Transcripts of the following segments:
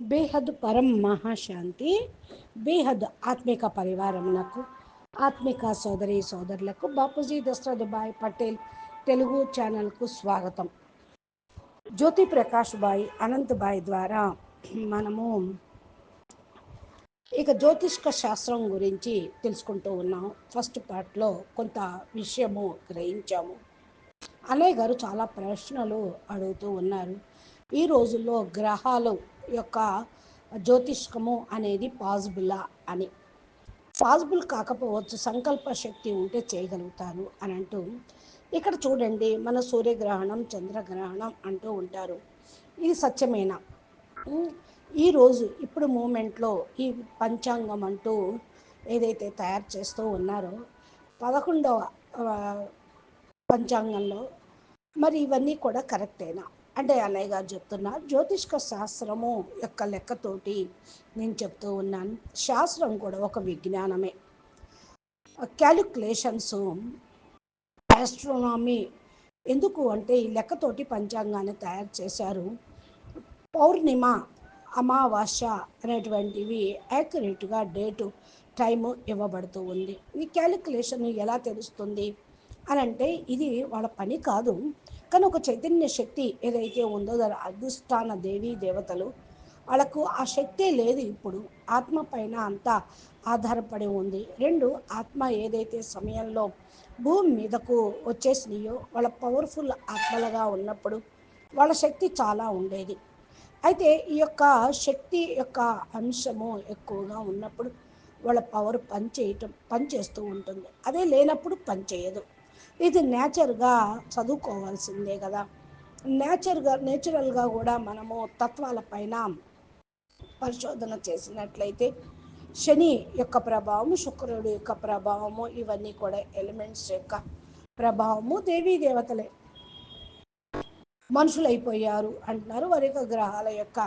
బేహద్ పరం మహాశాంతి బేహద్ ఆత్మిక పరివారమునకు ఆత్మిక సోదరి సోదరులకు బాపూజీ దశరథ్ భాయ్ పటేల్ తెలుగు ఛానల్కు స్వాగతం. జ్యోతి ప్రకాష్ భాయ్ అనంత్ భాయ్ ద్వారా మనము ఇక జ్యోతిష్క శాస్త్రం గురించి తెలుసుకుంటూ ఉన్నాం. ఫస్ట్ పార్ట్లో కొంత విషయము గ్రహించాము. అనే గారు చాలా ప్రశ్నలు అడుగుతూ ఉన్నారు. ఈ రోజుల్లో గ్రహాలు యొక్క జ్యోతిష్కము అనేది పాజిబులా అని. పాజిబుల్ కాకపోవచ్చు సంకల్ప శక్తి ఉంటే చేయగలుగుతారు అని అంటూ ఇక్కడ చూడండి మన సూర్యగ్రహణం చంద్రగ్రహణం అంటూ ఉంటారు. ఇది సత్యమేనా? ఈరోజు ఇప్పుడు మూమెంట్లో ఈ పంచాంగం అంటూ ఏదైతే తయారు చేస్తూ ఉన్నారో పదకొండవ పంచాంగంలో మరి ఇవన్నీ కూడా కరెక్టేనా? అంటే అన్నయ్య గారు చెప్తున్నా జ్యోతిష్క శాస్త్రము యొక్క లెక్కతోటి నేను చెప్తూ ఉన్నాను. శాస్త్రం కూడా ఒక విజ్ఞానమే. క్యాలిక్యులేషన్స్ ఆస్ట్రోనామీ ఎందుకు అంటే ఈ లెక్కతోటి పంచాంగాన్ని తయారు చేశారు. పౌర్ణిమ అమావాస్య అనేటువంటివి యాక్యురేట్గా డేటు టైము ఇవ్వబడుతూ ఉంది. ఈ క్యాలిక్యులేషన్ ఎలా తెలుస్తుంది? అని అంటే ఇది వాళ్ళ పని కాదు. పక్కన ఒక చైతన్య శక్తి ఏదైతే ఉందో దాని అధిష్టాన దేవీ దేవతలు వాళ్ళకు ఆ శక్తే లేదు ఇప్పుడు. ఆత్మ పైన అంతా ఆధారపడి ఉంది. రెండు ఆత్మ ఏదైతే సమయంలో భూమి మీదకు వచ్చేసినాయో వాళ్ళ పవర్ఫుల్ ఆత్మలుగా ఉన్నప్పుడు వాళ్ళ శక్తి చాలా ఉండేది. అయితే ఈ యొక్క శక్తి యొక్క అంశము ఎక్కువగా ఉన్నప్పుడు వాళ్ళ పవర్ పనిచేయటం పనిచేస్తూ ఉంటుంది. అదే లేనప్పుడు పనిచేయదు ఇది నేచర్గా చదువుకోవాల్సిందే కదా. నేచర్గా నేచురల్గా కూడా మనము తత్వాల పైన పరిశోధన చేసినట్లయితే శని యొక్క ప్రభావము శుక్రుడు యొక్క ప్రభావము ఇవన్నీ కూడా ఎలిమెంట్స్ యొక్క ప్రభావము. దేవీ దేవతలే మనుషులైపోయారు అంటున్నారు. వారి యొక్క గ్రహాల యొక్క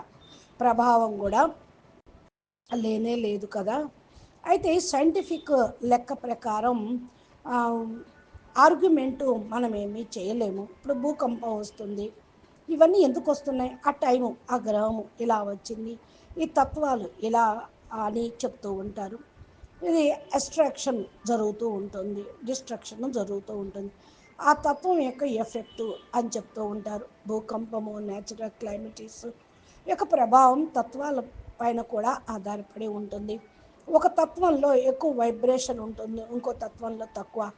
ప్రభావం కూడా లేనే లేదు కదా. అయితే సైంటిఫిక్ లెక్క ప్రకారం ఆర్గ్యుమెంటు మనం ఏమీ చేయలేము. ఇప్పుడు భూకంపం వస్తుంది. ఇవన్నీ ఎందుకు వస్తున్నాయి? ఆ టైము ఆ గ్రహము ఇలా వచ్చింది. ఈ తత్వాలు ఇలా అని చెప్తూ ఉంటారు. ఇది ఎస్ట్రాక్షన్ జరుగుతూ ఉంటుంది. డిస్ట్రక్షన్ జరుగుతూ ఉంటుంది. ఆ తత్వం యొక్క ఎఫెక్ట్ అని చెప్తూ ఉంటారు. భూకంపము న్యాచురల్ క్లైమేటిస్ యొక్క ప్రభావం తత్వాల పైన కూడా ఆధారపడి ఉంటుంది. ఒక తత్వంలో ఎక్కువ వైబ్రేషన్ ఉంటుంది. ఇంకో తత్వంలో తక్కువ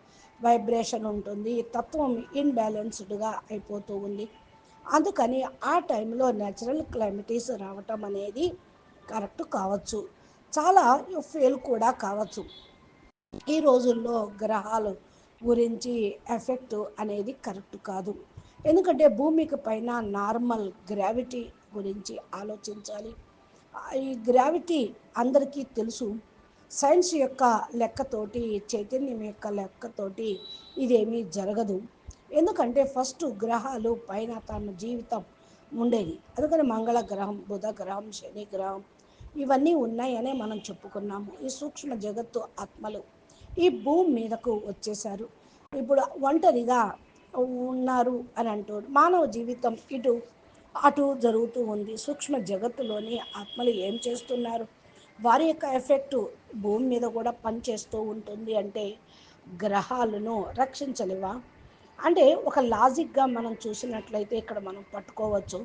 వైబ్రేషన్ ఉంటుంది తత్వం ఇన్బ్యాలెన్స్డ్గా అయిపోతూ ఉంది. అందుకని ఆ టైంలో న్యాచురల్ క్లైమేటీస్ రావటం అనేది కరెక్ట్ కావచ్చు. చాలా ఫెయిల్ కూడా కావచ్చు. ఈ రోజుల్లో గ్రహాలు గురించి ఎఫెక్ట్ అనేది కరెక్ట్ కాదు. ఎందుకంటే భూమికి పైన నార్మల్ గ్రావిటీ గురించి ఆలోచించాలి. ఈ గ్రావిటీ అందరికీ తెలుసు. సైన్స్ యొక్క లెక్కతోటి చైతన్యం యొక్క లెక్కతోటి ఇదేమీ జరగదు. ఎందుకంటే ఫస్ట్ గ్రహాలు పైన తన జీవితం ఉండేది. అందుకని మంగళ గ్రహం బుధ గ్రహం శని గ్రహం ఇవన్నీ ఉన్నాయనే మనం చెప్పుకున్నాము. ఈ సూక్ష్మ జగత్తు ఆత్మలు ఈ భూమి మీదకు వచ్చేసారు ఇప్పుడు ఒంటరిగా ఉన్నారు అని అంటారు మానవ జీవితం ఇటు అటు జరుగుతూ ఉంది. సూక్ష్మ జగత్తులోని ఆత్మలు ఏం చేస్తున్నారు? వారి యొక్క ఎఫెక్టు భూమి మీద కూడా పనిచేస్తూ ఉంటుంది అంటే గ్రహాలను రక్షించలేవా? అంటే ఒక లాజిక్గా మనం చూసినట్లయితే ఇక్కడ మనం పట్టుకోవచ్చు.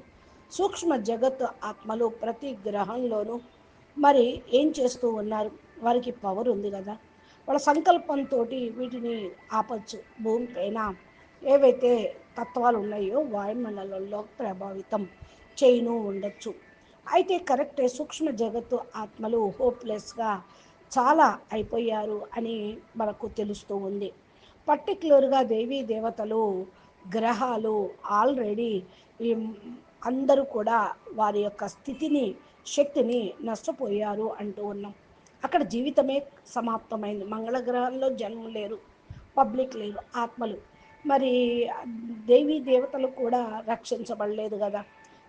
సూక్ష్మ జగత్ ఆత్మలు ప్రతి గ్రహంలోనూ మరి ఏం చేస్తూ ఉన్నారు? వారికి పవర్ ఉంది కదా. వాళ్ళ సంకల్పంతో వీటిని ఆపచ్చు. భూమి పైన ఏవైతే తత్వాలు ఉన్నాయో వాయుమండలంలో ప్రభావితం చేయను ఉండొచ్చు. అయితే కరెక్టే సూక్ష్మ జగత్తు ఆత్మలు హోప్లెస్గా చాలా అయిపోయారు అని మనకు తెలుస్తూ ఉంది. పర్టిక్యులర్గా దేవీ దేవతలు గ్రహాలు ఆల్రెడీ అందరూ కూడా వారి యొక్క స్థితిని శక్తిని నష్టపోయారు అంటూ ఉన్నాం. అక్కడ జీవితమే సమాప్తమైంది. మంగళ గ్రహాల్లో జన్మ లేరు పబ్లిక్ లేరు ఆత్మలు. మరి దేవీ దేవతలు కూడా రక్షించబడలేదు కదా.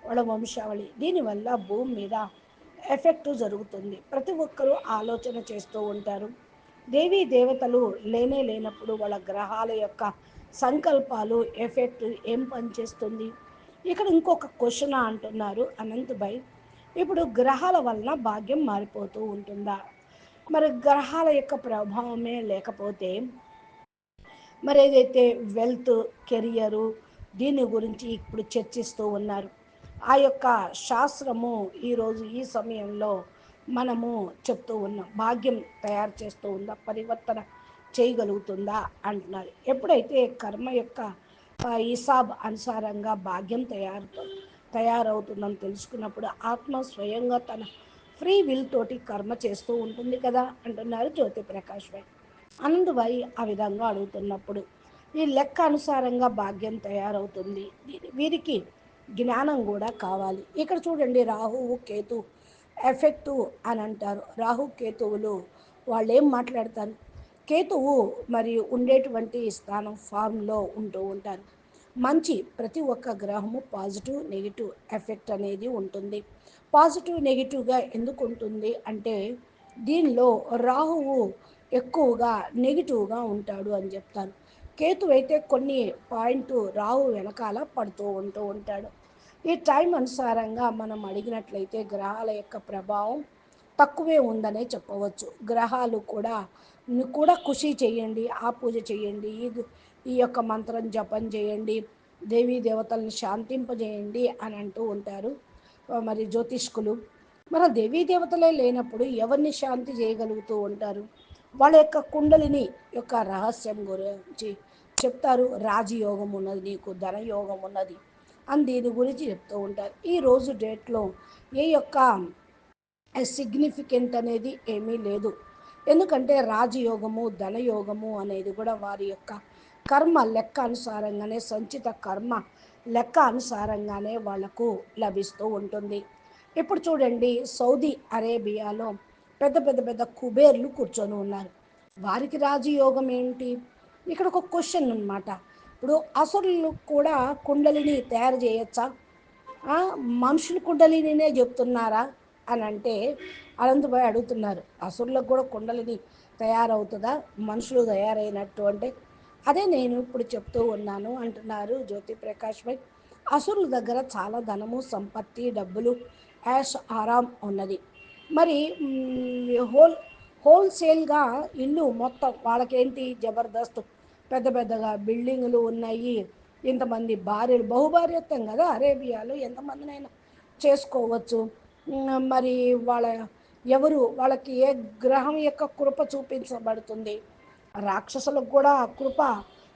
వాళ్ళ వంశావళి. దీనివల్ల భూమి మీద ఎఫెక్ట్ జరుగుతుంది. ప్రతి ఒక్కరూ ఆలోచన చేస్తూ ఉంటారు. దేవీ దేవతలు లేనే లేనప్పుడు వాళ్ళ గ్రహాల యొక్క సంకల్పాలు ఎఫెక్ట్ ఏం పనిచేస్తుంది? ఇక్కడ ఇంకొక క్వశ్చన్ అంటున్నారు అనంత్ భాయ్ ఇప్పుడు గ్రహాల వలన భాగ్యం మారిపోతూ ఉంటుందా? మరి గ్రహాల యొక్క ప్రభావమే లేకపోతే మరి ఏదైతే వెల్త్ కెరియరు దీని గురించి ఇప్పుడు చర్చిస్తూ ఉన్నారు. ఆ యొక్క శాస్త్రము ఈరోజు ఈ సమయంలో మనము చెప్తూ ఉన్నాం. భాగ్యం తయారు చేస్తూ ఉందా? పరివర్తన చేయగలుగుతుందా? అంటున్నారు. ఎప్పుడైతే కర్మ యొక్క హిసాబ్ అనుసారంగా భాగ్యం తయారు తయారవుతుందని తెలుసుకున్నప్పుడు ఆత్మ స్వయంగా తన ఫ్రీ విల్ తోటి కర్మ చేస్తూ ఉంటుంది కదా? అంటున్నారు జ్యోతి ప్రకాష్ భాయ్ అందువై ఆ విధంగా అడుగుతున్నప్పుడు ఈ లెక్క అనుసారంగా భాగ్యం తయారవుతుంది. వీరికి జ్ఞానం కూడా కావాలి. ఇక్కడ చూడండి రాహువు కేతు ఎఫెక్టు అని అంటారు. రాహు కేతువులు వాళ్ళు ఏం మాట్లాడతారు? కేతువు మరి ఉండేటువంటి స్థానం ఫామ్లో ఉంటూ ఉంటారు. మంచి ప్రతి ఒక్క గ్రహము పాజిటివ్ నెగిటివ్ ఎఫెక్ట్ అనేది ఉంటుంది. పాజిటివ్ నెగిటివ్గా ఎందుకు ఉంటుంది అంటే దీనిలో రాహువు ఎక్కువగా నెగిటివ్గా ఉంటాడు అని చెప్తారు. కేతు అయితే కొన్ని పాయింట్ రాహు వెనకాల పడుతూ ఉంటూ ఉంటాడు. ఈ టైం అనుసారంగా మనం అడిగినట్లయితే గ్రహాల యొక్క ప్రభావం తక్కువే ఉందనే చెప్పవచ్చు. గ్రహాలు కూడా కూడా ఖుషి చేయండి ఆ పూజ చేయండి ఈ ఈ యొక్క మంత్రం జపం చేయండి దేవీ దేవతలను శాంతింపజేయండి అని అంటూ ఉంటారు. మరి జ్యోతిష్కులు. మన దేవీ దేవతలే లేనప్పుడు ఎవరిని శాంతి చేయగలుగుతూ ఉంటారు? వాళ్ళ యొక్క కుండలిని యొక్క రహస్యం గురించి చెప్తారు. రాజయోగం ఉన్నది నీకు ధనయోగం ఉన్నది. అని దీని గురించి చెప్తూ ఉంటారు. ఈ రోజు డేట్లో ఏ యొక్క సిగ్నిఫికెంట్ అనేది ఏమీ లేదు. ఎందుకంటే రాజయోగము ధనయోగము అనేది కూడా వారి యొక్క కర్మ లెక్క అనుసారంగానే సంచిత కర్మ లెక్క అనుసారంగానే వాళ్ళకు లభిస్తూ ఉంటుంది. ఇప్పుడు చూడండి సౌదీ అరేబియాలో పెద్ద పెద్ద పెద్ద కుబేర్లు కూర్చొని ఉన్నారు. వారికి రాజయోగం ఏంటి? ఇక్కడ ఒక క్వశ్చన్ అనమాట ఇప్పుడు అసురులు కూడా కుండలిని తయారు చేయొచ్చా? మనుషుల కుండలినే చెప్తున్నారా? అని అంటే అనంతభాయ్ అడుగుతున్నారు. అసురులకు కూడా కుండలిని తయారవుతుందా? మనుషులు తయారైనట్టు అంటే? అదే నేను ఇప్పుడు చెప్తూ ఉన్నాను అంటున్నారు జ్యోతి ప్రకాష్ భాయ్. అసురుల దగ్గర చాలా ధనము సంపత్తి డబ్బులు యాష్ ఆరాం ఉన్నది. మరి హోల్ హోల్సేల్గా ఇల్లు మొత్తం వాళ్ళకేంటి? జబర్దస్త్. పెద్ద పెద్దగా బిల్డింగులు ఉన్నాయి. ఇంతమంది భార్యలు బహుభార్యత్వం కదా అరేబియాలో ఎంతమందినైనా చేసుకోవచ్చు. మరి వాళ్ళ ఎవరు? వాళ్ళకి ఏ గ్రహం యొక్క కృప చూపించబడుతుంది? రాక్షసులకు కూడా కృప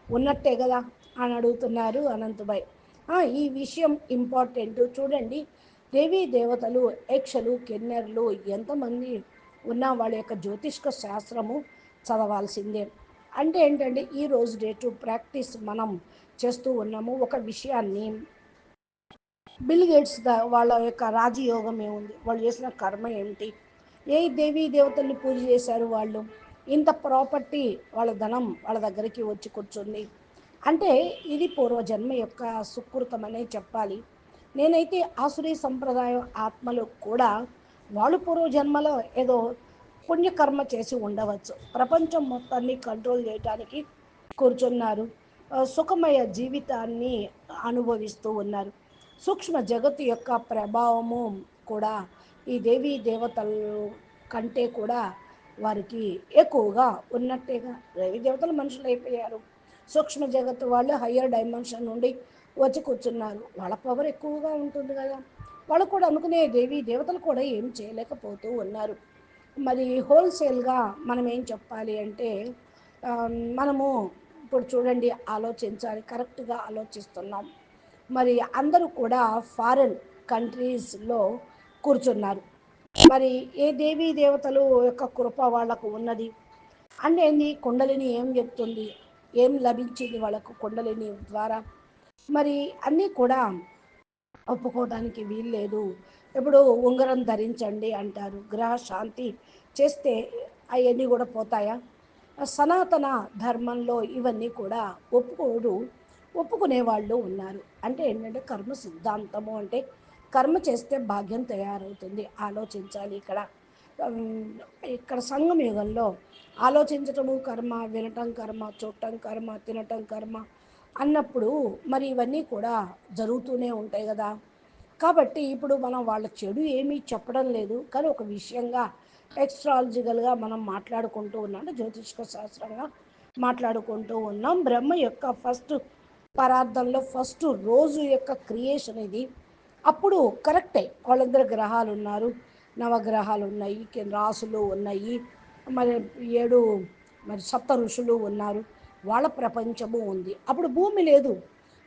ఉన్నట్టే కదా అని అడుగుతున్నారు అనంతభాయ్ ఈ విషయం ఇంపార్టెంట్. చూడండి దేవీ దేవతలు యక్షలు కిన్నెర్లు ఎంతమంది ఉన్న వాళ్ళ యొక్క జ్యోతిష్క శాస్త్రము చదవాల్సిందే. అంటే ఏంటంటే ఈ రోజు డేటు ప్రాక్టీస్ మనం చేస్తూ ఉన్నాము. ఒక విషయాన్ని బిల్ గేట్స్ వాళ్ళ యొక్క రాజయోగం ఏముంది? వాళ్ళు చేసిన కర్మ ఏమిటి? ఏ దేవీ దేవతల్ని పూజ చేశారు వాళ్ళు? ఇంత ప్రాపర్టీ వాళ్ళ ధనం వాళ్ళ దగ్గరికి వచ్చి కూర్చుంది. అంటే ఇది పూర్వజన్మ యొక్క సుకృతమనే చెప్పాలి. నేనైతే ఆసురీ సంప్రదాయం ఆత్మలు కూడా వాళ్ళు పూర్వజన్మలో ఏదో పుణ్యకర్మ చేసి ఉండవచ్చు. ప్రపంచం మొత్తాన్ని కంట్రోల్ చేయడానికి కూర్చున్నారు. సుఖమయ జీవితాన్ని అనుభవిస్తూ ఉన్నారు. సూక్ష్మ జగత్తు యొక్క ప్రభావము కూడా ఈ దేవీ దేవతలు కంటే కూడా వారికి ఎక్కువగా ఉన్నట్టేగా. దేవీ దేవతలు మనుషులు అయిపోయారు. సూక్ష్మ జగత్తు వాళ్ళు హయ్యర్ డైమెన్షన్ నుండి వచ్చి కూర్చున్నారు. వాళ్ళ పవర్ ఎక్కువగా ఉంటుంది కదా. వాళ్ళు కూడా అనుకునే దేవి దేవతలు కూడా ఏం చేయలేకపోతూ ఉన్నారు. మరి హోల్సేల్గా మనం ఏం చెప్పాలి అంటే మనము ఇప్పుడు చూడండి ఆలోచించాలి కరెక్ట్గా ఆలోచిస్తున్నాం. మరి అందరూ కూడా ఫారెన్ కంట్రీస్లో కూర్చున్నారు. మరి ఏ దేవీ దేవతలు యొక్క కృప వాళ్ళకు ఉన్నది? అంటే ఏంది? కుండలిని ఏం చెప్తుంది? ఏం లభించింది వాళ్ళకు కుండలిని ద్వారా? మరి అన్నీ కూడా ఒప్పుకోవడానికి వీల్లేదు. ఇప్పుడు ఉంగరం ధరించండి అంటారు. గ్రహ శాంతి చేస్తే అవన్నీ కూడా పోతాయా? సనాతన ధర్మంలో ఇవన్నీ కూడా ఒప్పుకోరు ఒప్పుకునే వాళ్ళు ఉన్నారు. అంటే ఏంటంటే కర్మ సిద్ధాంతము అంటే కర్మ చేస్తే భాగ్యం తయారవుతుంది. ఆలోచించాలి ఇక్కడ. ఇక్కడ సంఘం యుగంలో ఆలోచించటము కర్మ వినటం కర్మ చూడటం కర్మ తినటం కర్మ అన్నప్పుడు మరి ఇవన్నీ కూడా జరుగుతూనే ఉంటాయి కదా. కాబట్టి ఇప్పుడు మనం వాళ్ళ చెడు ఏమీ చెప్పడం లేదు. కానీ ఒక విషయంగా ఎక్స్ట్రాలజికల్గా మనం మాట్లాడుకుంటూ ఉన్నాం. జ్యోతిష్క శాస్త్రంగా మాట్లాడుకుంటూ ఉన్నాం. బ్రహ్మ యొక్క ఫస్ట్ పరార్థంలో ఫస్ట్ రోజు యొక్క క్రియేషన్ ఇది. అప్పుడు కరెక్టే. వాళ్ళందరూ గ్రహాలు ఉన్నారు. నవగ్రహాలు ఉన్నాయి. రాసులు ఉన్నాయి. మరి ఏడు మరి సప్త ఋషులు ఉన్నారు. వాళ్ళ ప్రపంచము ఉంది. అప్పుడు భూమి లేదు.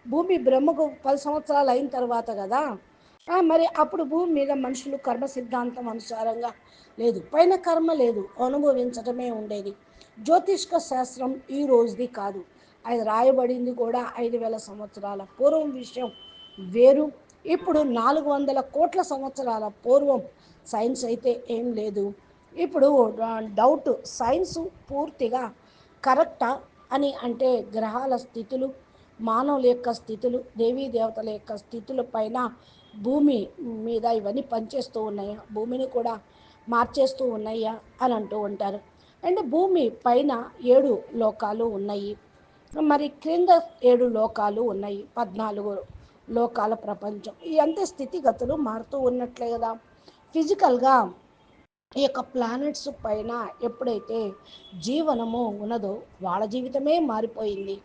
భూమి బ్రహ్మకు పది సంవత్సరాలు అయిన తర్వాత కదా మరి అప్పుడు భూమి మీద మనుషులు కర్మ సిద్ధాంతం అనుసారంగా లేదు. పైన కర్మ లేదు. అనుభవించటమే ఉండేది. జ్యోతిష్క శాస్త్రం ఈ రోజుది కాదు. అది రాయబడింది కూడా ఐదు వేల సంవత్సరాల పూర్వం. విషయం వేరు. ఇప్పుడు నాలుగు వందల కోట్ల సంవత్సరాల పూర్వం సైన్స్ అయితే ఏం లేదు. ఇప్పుడు డౌట్ సైన్స్ పూర్తిగా కరెక్టా అని అంటే గ్రహాల స్థితులు మానవుల యొక్క స్థితులు దేవీ దేవతల యొక్క స్థితుల పైన భూమి మీద ఇవన్నీ పనిచేస్తూ ఉన్నాయా? భూమిని కూడా మార్చేస్తూ ఉన్నాయా? అని అంటూ ఉంటారు. అండ్ భూమి పైన ఏడు లోకాలు ఉన్నాయి. మరి క్రింద ఏడు లోకాలు ఉన్నాయి. పద్నాలుగు లోకాల ప్రపంచం. ఈ అంతే స్థితిగతులు మారుతూ ఉన్నట్లే కదా. ఫిజికల్గా ఈ యొక్క ప్లానెట్స్ పైన ఎప్పుడైతే జీవనము ఉన్నదో వాళ్ళ జీవితమే మారిపోయింది.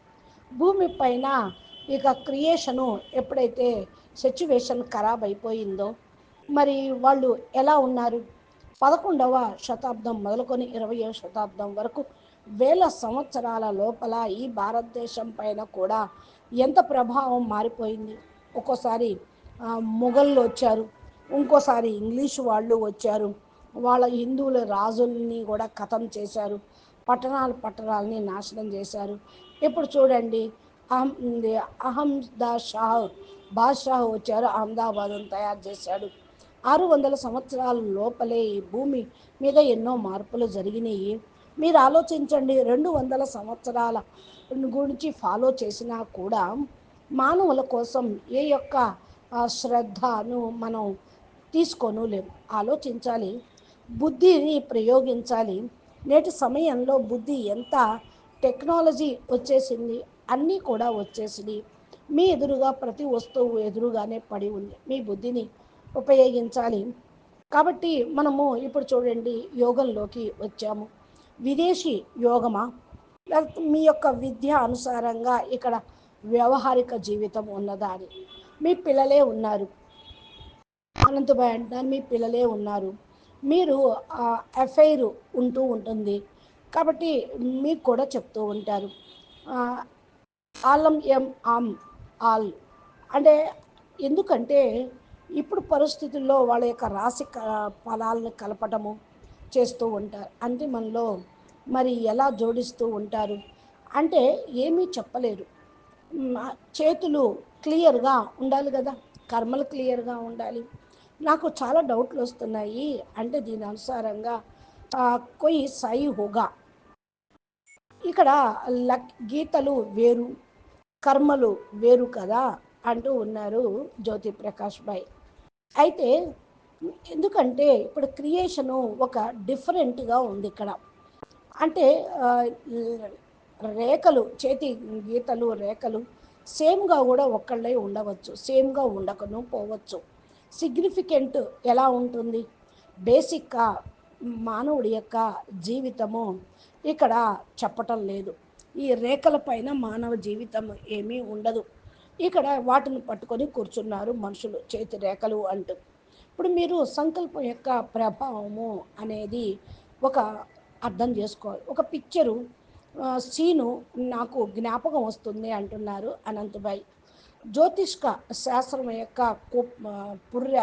భూమి పైన ఇక క్రియేషను ఎప్పుడైతే సిచ్యువేషన్ ఖరాబ్ అయిపోయిందో మరి వాళ్ళు ఎలా ఉన్నారు? పదకొండవ శతాబ్దం మొదలుకొని ఇరవయో శతాబ్దం వరకు వేల సంవత్సరాల లోపల ఈ భారతదేశం పైన కూడా ఎంత ప్రభావం మారిపోయింది? ఒక్కోసారి మొఘళ్ళు వచ్చారు ఇంకోసారి ఇంగ్లీష్ వాళ్ళు వచ్చారు వాళ్ళ హిందువుల రాజుల్ని కూడా ఖతం చేశారు పట్టణాలు పట్టణాలని నాశనం చేశారు. ఇప్పుడు చూడండి అహం ఇది అహమ్దా షాహ్ బాద్షాహు వచ్చారు అహ్మదాబాద్ను తయారు చేశాడు. ఆరు వందల సంవత్సరాల లోపలే ఈ భూమి మీద ఎన్నో మార్పులు జరిగినాయి. మీరు ఆలోచించండి రెండు వందల సంవత్సరాల గురించి ఫాలో చేసినా కూడా మానవుల కోసం ఏ యొక్క శ్రద్ధను మనం తీసుకోను లేము ఆలోచించాలి బుద్ధిని ప్రయోగించాలి. నేటి సమయంలో బుద్ధి ఎంత టెక్నాలజీ వచ్చేసింది అన్నీ కూడా వచ్చేసింది మీ ఎదురుగా ప్రతి వస్తువు ఎదురుగానే పడి ఉంది. మీ బుద్ధిని ఉపయోగించాలి. కాబట్టి మనము ఇప్పుడు చూడండి యోగంలోకి వచ్చాము. విదేశీ యోగమా? మీ యొక్క విద్య అనుసారంగా ఇక్కడ వ్యవహారిక జీవితం ఉన్నదా అని. మీ పిల్లలే ఉన్నారు. అనంతభాయ్ అంటున్నారు మీ పిల్లలే ఉన్నారు. మీరు ఎఫ్ఐఆర్ ఉంటూ ఉంటుంది. కాబట్టి మీకు కూడా చెప్తూ ఉంటారు. ఆలం ఎం ఆమ్. ఆల్. అంటే ఎందుకంటే ఇప్పుడు పరిస్థితుల్లో వాళ్ళ యొక్క రాశి క- ఫలాలను కలపటము చేస్తూ ఉంటారు. అంటే మనలో మరి ఎలా జోడిస్తూ ఉంటారు? అంటే ఏమీ చెప్పలేరు. చేతులు క్లియర్గా ఉండాలి కదా? కర్మలు క్లియర్గా ఉండాలి. నాకు చాలా డౌట్లు వస్తున్నాయి. అంటే దీని అనుసారంగా కొయి సై హోగా. ఇక్కడ లక్ గీతలు వేరు. కర్మలు వేరు కదా అంటూ ఉన్నారు జ్యోతి ప్రకాష్ భాయ్ అయితే ఎందుకంటే ఇప్పుడు క్రియేషను ఒక డిఫరెంట్గా ఉంది ఇక్కడ. అంటే రేఖలు చేతి గీతలు రేఖలు సేమ్గా కూడా ఒక్కళ్ళే ఉండవచ్చు సేమ్గా ఉండకను పోవచ్చు. సిగ్నిఫికెంట్ ఎలా ఉంటుంది? బేసిక్గా మానవుడి యొక్క జీవితము ఇక్కడ చెప్పటం లేదు. ఈ రేఖల పైన మానవ జీవితం ఏమీ ఉండదు. ఇక్కడ వాటిని పట్టుకొని కూర్చున్నారు మనుషులు చేతి రేఖలు అంటూ. ఇప్పుడు మీరు సంకల్పం యొక్క ప్రభావము అనేది ఒక అర్థం చేసుకోవాలి. ఒక పిక్చరు సీను నాకు జ్ఞాపకం వస్తుంది అంటున్నారు అనంతభాయ్ జ్యోతిష్క శాస్త్రం యొక్క కు- పుర్ర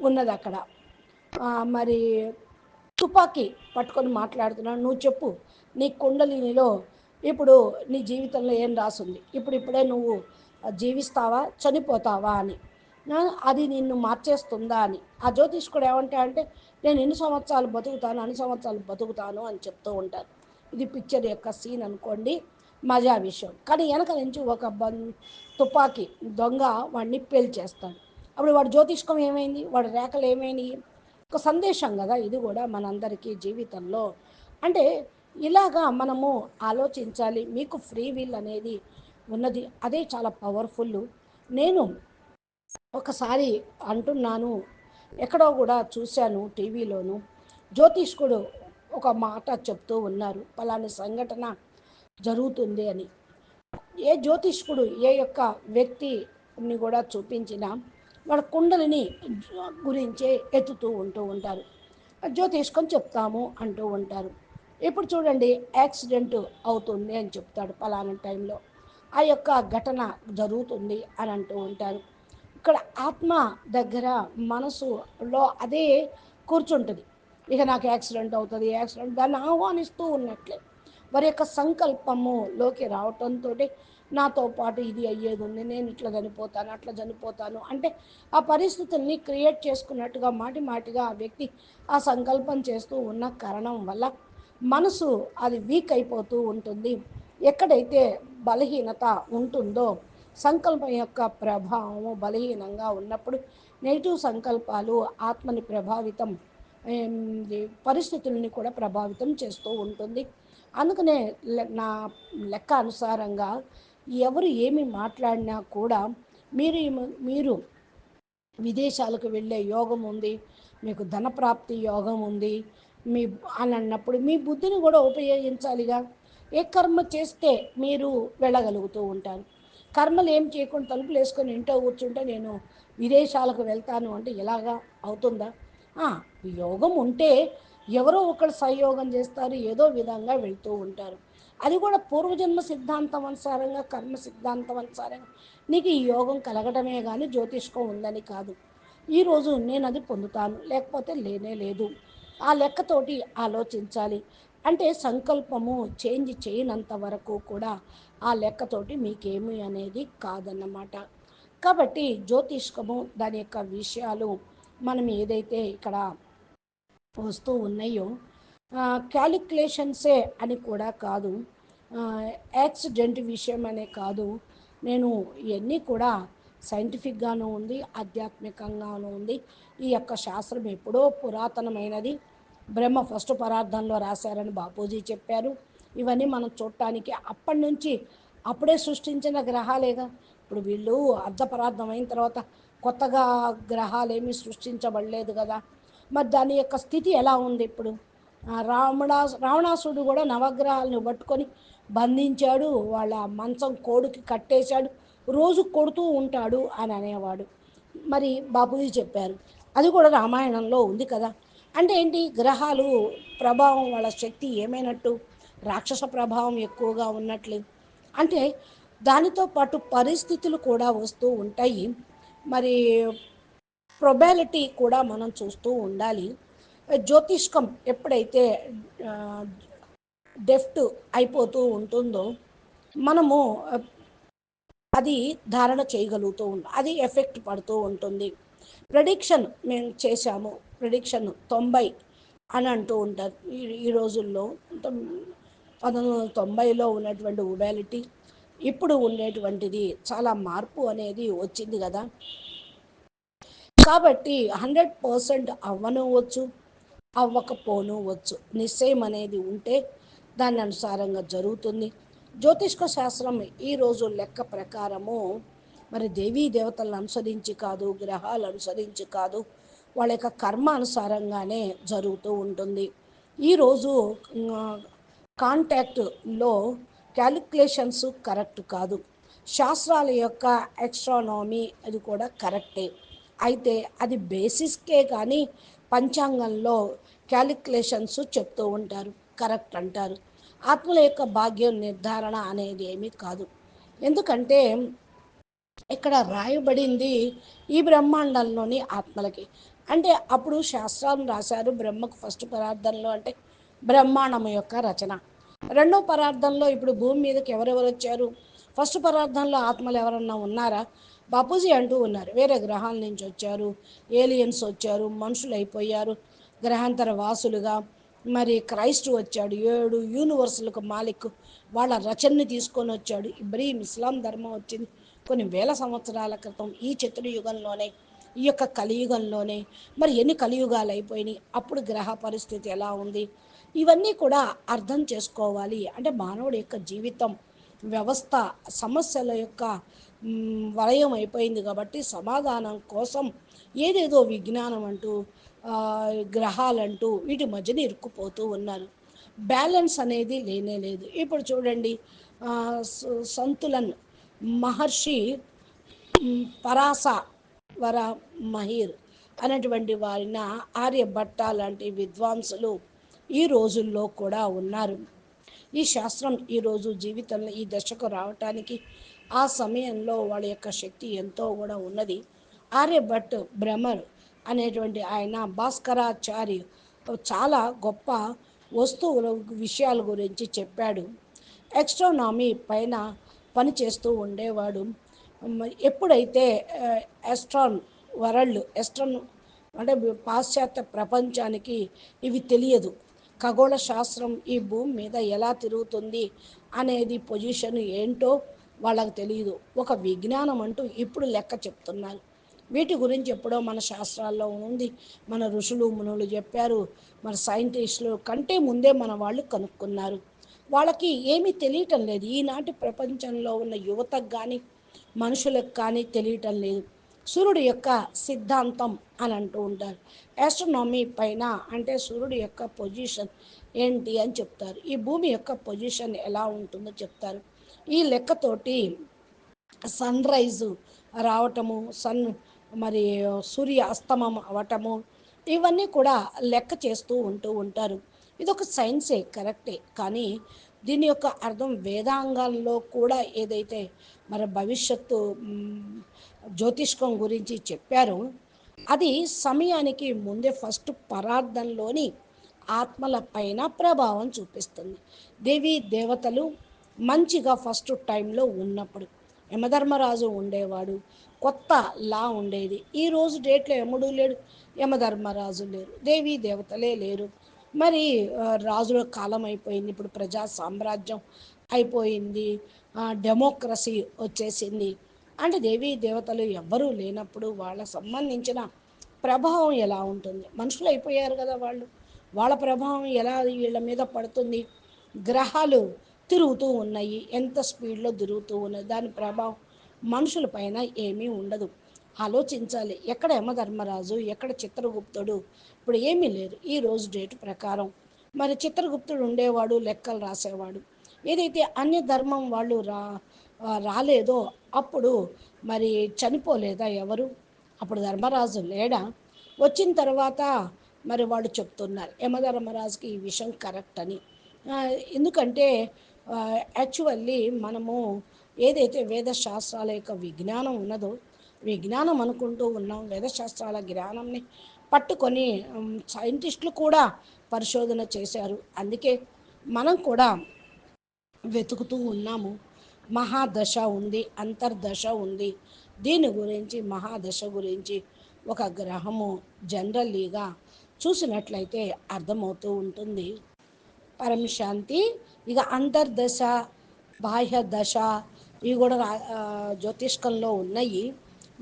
ఉన్నది అక్కడ మరి తుపాకీ పట్టుకొని మాట్లాడుతున్నాడు. నువ్వు చెప్పు నీ కుండలినిలో ఇప్పుడు నీ జీవితంలో ఏం రాసుంది? ఇప్పుడు ఇప్పుడే నువ్వు జీవిస్తావా చనిపోతావా అని. అది నిన్ను మార్చేస్తుందా అని. ఆ జ్యోతిష్కుడు ఏమంటా అంటే నేను ఎన్ని సంవత్సరాలు బతుకుతాను అన్ని సంవత్సరాలు బతుకుతాను అని చెప్తూ ఉంటాను ఇది పిక్చర్ యొక్క సీన్ అనుకోండి మజా విషయం. కానీ వెనక నుంచి ఒక బం తుపాకీ దొంగ వాడిని పేల్చేస్తాడు. అప్పుడు వాడు జ్యోతిష్కం ఏమైంది? వాడి రేఖలు ఏమైనాయి? ఒక సందేశం కదా ఇది కూడా మనందరికీ జీవితంలో. అంటే ఇలాగా మనము ఆలోచించాలి మీకు ఫ్రీ విల్ అనేది ఉన్నది అదే చాలా పవర్ఫుల్. నేను ఒకసారి అంటున్నాను ఎక్కడో కూడా చూశాను టీవీలోను జ్యోతిష్కుడు ఒక మాట చెప్తూ ఉన్నారు పలాని సంఘటన జరుగుతుంది అని. ఏ జ్యోతిష్కుడు ఏ యొక్క వ్యక్తిని కూడా చూపించినా వాళ్ళ కుండలిని గురించే ఎత్తుతూ ఉంటూ ఉంటారు. జ్యోతిష్కం చెప్తాము అంటూ ఉంటారు. ఇప్పుడు చూడండి యాక్సిడెంట్ అవుతుంది అని చెప్తాడు పలానా టైంలో. ఆ యొక్క ఘటన జరుగుతుంది అని అంటూ ఉంటారు. ఇక్కడ ఆత్మ దగ్గర మనసులో అదే కూర్చుంటుంది. ఇక నాకు యాక్సిడెంట్ అవుతుంది యాక్సిడెంట్ దాన్ని ఆహ్వానిస్తూ ఉన్నట్లే. వారి యొక్క సంకల్పములోకి రావటంతో నాతో పాటు ఇది అయ్యేది ఉంది నేను ఇట్లా చనిపోతాను అట్లా చనిపోతాను అంటే ఆ పరిస్థితుల్ని క్రియేట్ చేసుకున్నట్టుగా మాటి మాటిగా ఆ వ్యక్తి ఆ సంకల్పం చేస్తూ ఉన్న కారణం వల్ల మనసు అది వీక్ అయిపోతూ ఉంటుంది. ఎక్కడైతే బలహీనత ఉంటుందో సంకల్పం యొక్క ప్రభావం బలహీనంగా ఉన్నప్పుడు నెగిటివ్ సంకల్పాలు ఆత్మని ప్రభావితం పరిస్థితుల్ని కూడా ప్రభావితం చేస్తూ ఉంటుంది. అందుకనే నా లెక్క అనుసారంగా ఎవరు ఏమి మాట్లాడినా కూడా మీరు మీరు విదేశాలకు వెళ్ళే యోగం ఉంది మీకు ధనప్రాప్తి యోగం ఉంది మీ అని అన్నప్పుడు మీ బుద్ధిని కూడా ఉపయోగించాలిగా. ఏ కర్మ చేస్తే మీరు వెళ్ళగలుగుతూ ఉంటారు? కర్మలు ఏం చేయకుండా తలుపులు వేసుకొని ఇంట్లో కూర్చుంటే నేను విదేశాలకు వెళ్తాను అంటే ఎలాగా అవుతుందా? యోగం ఉంటే ఎవరో ఒకరు సహయోగం చేస్తారు ఏదో విధంగా వెళ్తూ ఉంటారు. అది కూడా పూర్వజన్మ సిద్ధాంతం అనుసారంగా కర్మ సిద్ధాంతం అనుసారంగా. నీకు ఈ యోగం కలగడమే కానీ జ్యోతిష్కం ఉందని కాదు. ఈరోజు నేను అది పొందుతాను లేకపోతే లేనే లేదు. ఆ లెక్కతోటి ఆలోచించాలి. అంటే సంకల్పము చేంజ్ చేయనంత వరకు కూడా ఆ లెక్కతోటి మీకేమి అనేది కాదన్నమాట. కాబట్టి జ్యోతిష్కము దాని యొక్క విషయాలు మనం ఏదైతే ఇక్కడ వస్తూ ఉన్నాయో క్యాలిక్యులేషన్సే అని కూడా కాదు. యాక్సిడెంట్ విషయం అనే కాదు. నేను ఇవన్నీ కూడా సైంటిఫిక్గాను ఉంది ఆధ్యాత్మికంగాను ఉంది. ఈ యొక్క శాస్త్రం ఎప్పుడో పురాతనమైనది. బ్రహ్మ ఫస్ట్ పరార్థంలో రాశారని బాపూజీ చెప్పారు. ఇవన్నీ మనం చూడటానికి అప్పటి నుంచి అప్పుడే సృష్టించిన గ్రహాలేగా. ఇప్పుడు వీళ్ళు అర్ధ పరార్థం అయిన తర్వాత కొత్తగా గ్రహాలు ఏమీ సృష్టించబడలేదు కదా. మరి దాని యొక్క స్థితి ఎలా ఉంది ఇప్పుడు? రావణా రావణాసుడు కూడా నవగ్రహాలను పట్టుకొని బంధించాడు వాళ్ళ మంచం కోడికి కట్టేశాడు రోజు కొడుతూ ఉంటాడు అని అనేవాడు. మరి బాపూజీ చెప్పారు అది కూడా రామాయణంలో ఉంది కదా. అంటే ఏంటి? గ్రహాలు ప్రభావం వాళ్ళ శక్తి ఏమైనట్టు? రాక్షస ప్రభావం ఎక్కువగా ఉన్నట్లే. అంటే దానితో పాటు పరిస్థితులు కూడా వస్తూ ఉంటాయి. మరి ప్రొబాలిటీ కూడా మనం చూస్తూ ఉండాలి. జ్యోతిష్కం ఎప్పుడైతే డెఫ్ట్ అయిపోతూ ఉంటుందో మనము అది ధారణ చేయగలుగుతూ ఉంటాం అది ఎఫెక్ట్ పడుతూ ఉంటుంది. ప్రెడిక్షన్ మేము చేశాము ప్రెడిక్షన్ తొంభై అని అంటూ ఉంటారు. ఈ రోజుల్లో పంతొమ్మిది వందల తొంభైలో ఉన్నటువంటి మొబైలిటీ ఇప్పుడు ఉండేటువంటిది చాలా మార్పు అనేది వచ్చింది కదా. కాబట్టి హండ్రెడ్ పర్సెంట్ అవ్వనవచ్చు అవ్వకపోను వచ్చు నిశ్చయం అనేది ఉంటే దాని అనుసారంగా జరుగుతుంది. జ్యోతిష్క శాస్త్రం ఈ రోజు లెక్క ప్రకారము. మరి దేవీ దేవతలను అనుసరించి కాదు గ్రహాలు అనుసరించి కాదు వాళ్ళ యొక్క కర్మ అనుసారంగానే జరుగుతూ ఉంటుంది. ఈరోజు కాంటాక్ట్లో క్యాలిక్యులేషన్స్ కరెక్ట్ కాదు. శాస్త్రాల యొక్క ఎక్స్ట్రానామీ అది కూడా కరెక్టే అయితే అది బేసిస్కే కానీ పంచాంగంలో క్యాలిక్యులేషన్స్ చెప్తూ ఉంటారు. కరెక్ట్ అంటారు. ఆత్మల యొక్క భాగ్యం నిర్ధారణ అనేది ఏమీ కాదు. ఎందుకంటే ఇక్కడ రాయబడింది ఈ బ్రహ్మాండంలోని ఆత్మలకి. అంటే అప్పుడు శాస్త్రాలను రాశారు బ్రహ్మకు ఫస్ట్ పరార్థంలో అంటే బ్రహ్మాండం యొక్క రచన. రెండో పరార్థంలో ఇప్పుడు భూమి మీదకి ఎవరెవరు వచ్చారు? ఫస్ట్ పరార్థంలో ఆత్మలు ఎవరన్నా ఉన్నారా? బాపూజీ అంటూ ఉన్నారు. వేరే గ్రహాల నుంచి వచ్చారు. ఏలియన్స్ వచ్చారు. మనుషులు అయిపోయారు. గ్రహాంతర వాసులుగా మరి క్రైస్ట్ వచ్చాడు. ఏడు యూనివర్సులకు మాలిక్ వాళ్ళ రచనని తీసుకొని వచ్చాడు. ఇబ్రహీం ఇస్లాం ధర్మం వచ్చింది. కొన్ని వేల సంవత్సరాల క్రితం ఈ చతుర్యుగంలోనే ఈ యొక్క కలియుగంలోనే మరి ఎన్ని కలియుగాలు అయిపోయినాయి? అప్పుడు గ్రహ పరిస్థితి ఎలా ఉంది? ఇవన్నీ కూడా అర్థం చేసుకోవాలి. అంటే మానవుడి యొక్క జీవితం వ్యవస్థ సమస్యల యొక్క వలయం అయిపోయింది కాబట్టి సమాధానం కోసం ఏదేదో విజ్ఞానం అంటూ గ్రహాలంటూ వీటి మధ్యన ఇరుక్కుపోతూ ఉన్నారు. బ్యాలెన్స్ అనేది లేనే లేదు. ఇప్పుడు చూడండి సంతులన్ మహర్షి పరాస వర మహిర్ అనేటువంటి వారిన ఆర్యభట్ట లాంటి విద్వాంసులు ఈ రోజుల్లో కూడా ఉన్నారు. ఈ శాస్త్రం ఈరోజు జీవితంలో ఈ దశకు రావటానికి ఆ సమయంలో వాళ్ళ యొక్క శక్తి ఎంతో కూడా ఉన్నది. ఆర్యభట్ భ్రమర్ అనేటువంటి ఆయన భాస్కరాచారి చాలా గొప్ప వస్తువుల విషయాల గురించి చెప్పాడు. ఎక్స్ట్రోనామీ పైన పనిచేస్తూ ఉండేవాడు. ఎప్పుడైతే ఎస్ట్రాన్ వరల్డ్ ఎస్ట్రాన్ అంటే పాశ్చాత్య ప్రపంచానికి ఇవి తెలియదు. ఖగోళ శాస్త్రం ఈ భూమి మీద ఎలా తిరుగుతుంది అనేది పొజిషన్ ఏంటో వాళ్ళకు తెలియదు ఒక విజ్ఞానం అంటూ ఇప్పుడు లెక్క చెప్తున్నారు. వీటి గురించి ఎప్పుడో మన శాస్త్రాల్లో ఉంది. మన ఋషులు మునులు చెప్పారు. మన సైంటిస్టులు కంటే ముందే మన వాళ్ళు కనుక్కున్నారు. వాళ్ళకి ఏమీ తెలియటం లేదు. ఈనాటి ప్రపంచంలో ఉన్న యువతకు కానీ మనుషులకు కానీ తెలియటం లేదు. సూర్యుడు యొక్క సిద్ధాంతం అని అంటూ ఉంటారు. ఆస్ట్రోనామీ పైన అంటే సూర్యుడు యొక్క పొజిషన్ ఏంటి అని చెప్తారు. ఈ భూమి యొక్క పొజిషన్ ఎలా ఉంటుందో చెప్తారు. ఈ లెక్కతోటి సన్ రైజు రావటము సన్ మరి సూర్య అస్తమం అవటము ఇవన్నీ కూడా లెక్క చేస్తూ ఉంటూ ఉంటారు. ఇది ఒక సైన్సే కరెక్టే. కానీ దీని యొక్క అర్థం వేదాంగాల్లో కూడా ఏదైతే మరి భవిష్యత్తు జ్యోతిష్కం గురించి చెప్పారో అది సమయానికి ముందే ఫస్ట్ పరార్థంలోని ఆత్మల పైన ప్రభావం చూపిస్తుంది. దేవి దేవతలు మంచిగా ఫస్ట్ టైంలో ఉన్నప్పుడు యమధర్మరాజు ఉండేవాడు. కొత్త లా ఉండేది. ఈ రోజు డేట్లో యముడు లేడు యమధర్మరాజు లేరు దేవీ దేవతలే లేరు. మరి రాజుల కాలం అయిపోయింది ఇప్పుడు ప్రజా సామ్రాజ్యం అయిపోయింది డెమోక్రసీ వచ్చేసింది. అంటే దేవీ దేవతలు ఎవ్వరూ లేనప్పుడు వాళ్ళ సంబంధించిన ప్రభావం ఎలా ఉంటుంది? మనుషులు అయిపోయారు కదా వాళ్ళు. వాళ్ళ ప్రభావం ఎలా వీళ్ళ మీద పడుతుంది? గ్రహాలు తిరుగుతూ ఉన్నాయి. ఎంత స్పీడ్లో తిరుగుతూ ఉన్నాయి? దాని ప్రభావం మనుషుల పైన ఏమీ ఉండదు. ఆలోచించాలి. ఎక్కడ యమధర్మరాజు ఎక్కడ చిత్రగుప్తుడు? ఇప్పుడు ఏమీ లేరు. ఈ రోజు డేట్ ప్రకారం. మరి చిత్రగుప్తుడు ఉండేవాడు లెక్కలు రాసేవాడు. ఏదైతే అన్య ధర్మం వాళ్ళు రా రాలేదో అప్పుడు మరి చనిపోలేదా ఎవరు? అప్పుడు ధర్మరాజు లేడా? వచ్చిన తర్వాత మరి వాళ్ళు చెప్తున్నారు. యమధర్మరాజుకి ఈ విషయం కరెక్ట్ అని. ఎందుకంటే యాక్చువల్లీ మనము ఏదైతే వేదశాస్త్రాల యొక్క విజ్ఞానం ఉన్నదో విజ్ఞానం అనుకుంటూ ఉన్నాం వేదశాస్త్రాల జ్ఞానంని పట్టుకొని సైంటిస్టులు కూడా పరిశోధన చేశారు. అందుకే మనం కూడా వెతుకుతూ ఉన్నాము. మహాదశ ఉంది అంతర్దశ ఉంది. దీని గురించి మహాదశ గురించి ఒక గ్రహము జనరల్లీగా చూసినట్లయితే అర్థమవుతూ ఉంటుంది. పరమశాంతి ఇక అంతర్దశ బాహ్య దశ ఇవి కూడా జ్యోతిష్కంలో ఉన్నాయి.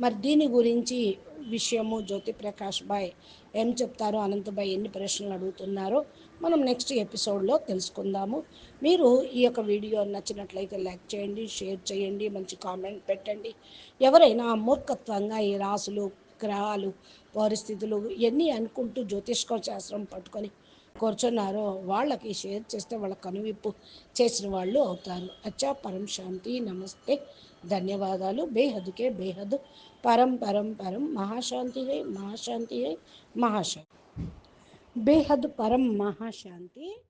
మరి దీని గురించి విషయము జ్యోతి ప్రకాష్ బాయ్ ఏం చెప్తారో? అనంతబాయ్ ఎన్ని ప్రశ్నలు అడుగుతున్నారో? మనం నెక్స్ట్ ఎపిసోడ్లో తెలుసుకుందాము. మీరు ఈ యొక్క వీడియో నచ్చినట్లయితే లైక్ చేయండి షేర్ చేయండి మంచి కామెంట్ పెట్టండి. ఎవరైనా మూర్ఖత్వంగా ఈ రాసులు గ్రహాలు పరిస్థితులు ఇవన్నీ అనుకుంటూ జ్యోతిష్క శాస్త్రం పట్టుకొని కూర్చున్నారో. వాళ్ళకి షేర్ చేస్తే వాళ్ళ కనువిప్పు చేసిన వాళ్ళు అవుతారు. అచ్చా పరం శాంతి నమస్తే. ధన్యవాదాలు. బేహద్కే బేహద్ పరం పరం పరం. మహాశాంతి హై మహాశాంతి హై మహాశాంతి. బేహద్ పరం మహాశాంతి.